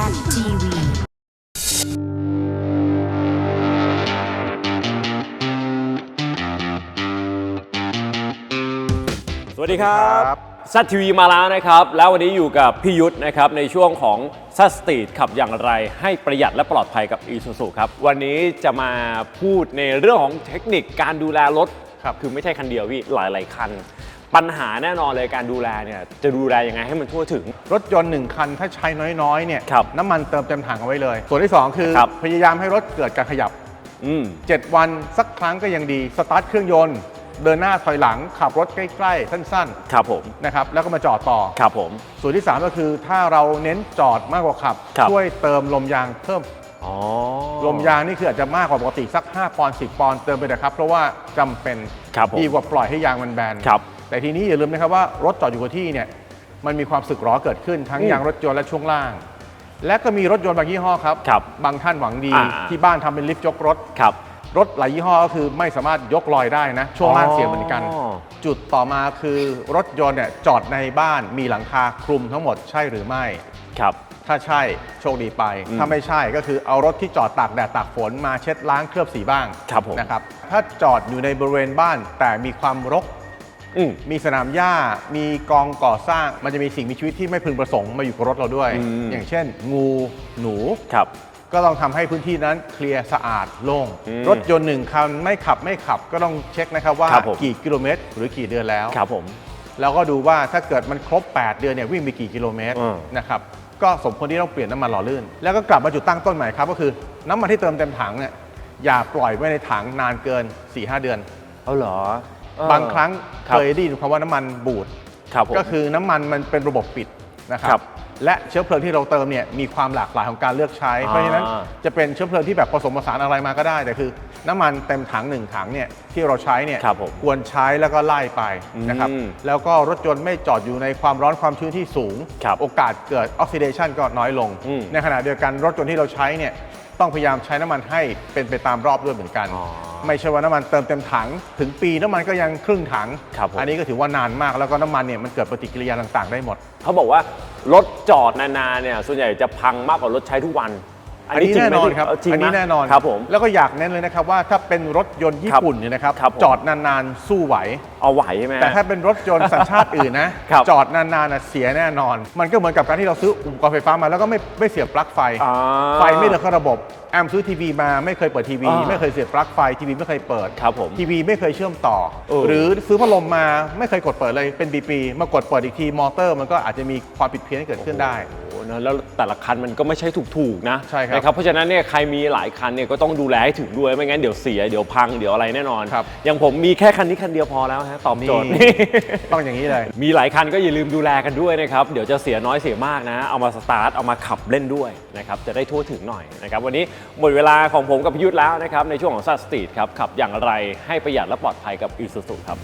ZTV. สวัสดีครับครับซัดทีวีมาแล้วนะครับ แล้ววันนี้อยู่กับพี่ยุทธนะครับ ในช่วงของซัดสตรีทขับอย่างไร ให้ประหยัดและปลอดภัยกับ e s u s u ครับ วันนี้จะมาพูดในเรื่องของเทคนิคการดูแลรถครับคือไม่ใช่คันเดียวพี่หลาย ๆ คัน ปัญหาแน่นอนเลยการดูแลเนี่ยจะดูแลยังไงให้มันทั่วถึง รถยนต์หนึ่งคันถ้าใช้น้อยๆเนี่ยครับน้ำมันเติมเต็มถังเอาไว้เลย ส่วนที่ 2 คือครับ พยายามให้รถเกิดการขยับ อืม 7 วันสักครั้งก็ยังดี สตาร์ทเครื่องยนต์ เดินหน้าถอยหลังขับรถใกล้ๆ สั้นครับผม ๆนะครับแล้วก็มาจอดต่อ ครับผม ส่วนที่ 3 ก็คือถ้าเราเน้นจอดมากกว่าขับ ครับ ช่วยเติมลมยางเพิ่มอ๋อลมยางนี่คืออาจจะมากกว่าปกติสัก 5 ปอนด์10 ปอนด์เติมไปนะครับ เพราะว่าจำเป็นครับผม ดีกว่าปล่อยให้ยางมันแบน ครับ แต่ทีนี้อย่าลืมนะครับว่ารถจอดอยู่กับที่เนี่ยมันมีความสึกหรอเกิดขึ้นทั้งอืมยางรถยนต์และช่วงล่าง และก็มีรถยนต์บางยี่ห้อครับครับบางท่านหวังดีอ่า ที่บ้านทำเป็นลิฟต์ยกรถ ครับ รถหลายยี่ห้อก็คือไม่สามารถยกลอยได้นะ ช่วงล่างเสียเหมือนกัน อ๋อ จุดต่อมาคือรถยนต์เนี่ยจอดในบ้านมีหลังคาคลุมทั้งหมดใช่หรือไม่ ครับ ถ้าใช่โชคดีไป อืมถ้าไม่ใช่ก็คือเอารถที่จอดตากแดดตากฝนมาเช็ดล้างเคลือบสีบ้างครับผม นะครับถ้าจอดอยู่ในบริเวณบ้านแต่มีความรก อืม มีสนามหญ้า มีกองก่อสร้าง มันจะมีสิ่งมีชีวิตที่ไม่พึงประสงค์มาอยู่กับรถเราด้วย อืม อย่างเช่น งูหนู ครับ ก็ต้องทำให้พื้นที่นั้นเคลียร์สะอาดโล่งอืมรถยนต์หนึ่งคันไม่ขับไม่ขับก็ต้องเช็คนะครับว่าครับผม กี่กิโลเมตร หรือกี่เดือนแล้ว ครับผม แล้วก็ดูว่าถ้าเกิดมันครบ 8 เดือนเนี่ยวิ่งไปกี่กิโลเมตรอืม นะครับก็สมควรที่ต้องเปลี่ยนน้ำมันหล่อลื่น แล้วก็กลับมาจุดตั้งต้นใหม่ครับ ก็คือน้ำมันที่เติมเต็มถังเนี่ยอย่าปล่อยไว้ในถังนานเกิน 4-5 เดือน เอาเหรอเออ บางครั้งครับเคยได้ยินคำว่าน้ำมันบูดครับผมก็คือน้ำมันมันเป็นระบบปิดนะคครัรับบและเชื้อเพลิงที่เราเติมเนี่ยมีความหลากหลายของการเลือกใช้อ่าเพราะฉะนั้นจะเป็นเชื้อเพลิงที่แบบผสมผสานอะไรมาก็ได้ แต่คือ น้ำมันเต็มถังหนึ่งถังเนี่ยที่เราใช้เนี่ยครับผมควรใช้แล้วก็ไล่ไปนะครับอืมแล้วก็รถยนต์ไม่จอดอยู่ในความร้อนความชื้นที่สูงครับโอกาสเกิดออกซิเดชันก็น้อยลงอืมในขณะเดียวกันรถยนต์ที่เราใช้เนี่ยต้องพยายามใช้น้ำมันให้เป็นไปตามรอบด้วยเหมือนกันอ๋อ ไม่ใช่ว่าน้ำมันเติมเต็มถัง ถึงปีน้ำมันก็ยังครึ่งถัง ครับผม อันนี้ก็ถือว่านานมากแล้วก็น้ำมันเนี่ยมันเกิดปฏิกิริยาต่างๆ ได้หมด เขาบอกว่ารถจอดนานๆเนี่ยส่วนใหญ่จะพังมากกว่ารถใช้ทุกวันอันนี้จริงแน่ไหมนอนพี่ครับเจริงอันนี้ะแน่นอนครับผม แล้วก็อยากเน้นเลยนะครับว่าถ้าเป็นรถยนต์ญี่ปุ่นเนี่ยนะครับครับผม จอดนานๆสู้ไหว เอาไหวใช่ไหม แต่ถ้าเป็นรถยนต์สัญชาติอื่นนะครับ จอดนานๆน่ะเสียแน่นอน มันก็เหมือนกับการที่เราซื้ออุปกรณ์ไฟฟ้ามาแล้วก็ไม่ไม่เสียบปลั๊กไฟ อ่า ไฟไม่เดินเข้าระบบ แอมซื้อทีวีมาไม่เคยเปิดทีวี อ่าไม่เคยเสียบปลั๊กไฟทีวีไม่เคยเปิดครับผมทีวีไม่เคยเชื่อมต่อ เออ หรือซื้อพัดลมมาไม่เคยกดเปิดเลยเป็นปีๆมากดเปิดอีกทีมอเตอร์มันก็อาจจะมีความผิดเพี้ยนเกิดขึ้นได้ โอ้โหเนอะแล้วแต่ละคันมันก็ไม่ใช่ถูกๆนะใช่ครับนะครับเพราะฉะนั้นเนี่ยใครมีหลายคันเนี่ยก็ต้องดูแลให้ถึงด้วยไม่งั้นเดี๋ยวเสียเดี๋ยวพังเดี๋ยวอะไรแน่นอนครับอย่างผมมีแค่คันนี้คันเดียวพอแล้วฮะตอบโจทย์ นี่ ต้องอย่างนี้เลย มีหลายคันก็อย่าลืมดูแลกันด้วยนะครับ เดี๋ยวจะเสียน้อยเสียมากนะ เอามาสตาร์ท เอามาขับเล่นด้วยนะครับ จะได้ทั่วถึงหน่อยนะครับ วันนี้หมดเวลาของผมกับพิยุทธ์แล้วนะครับในช่วงของซัสตรีทครับขับอย่างไรให้ประหยัดและปลอดภัยกับ i s u z u ครับ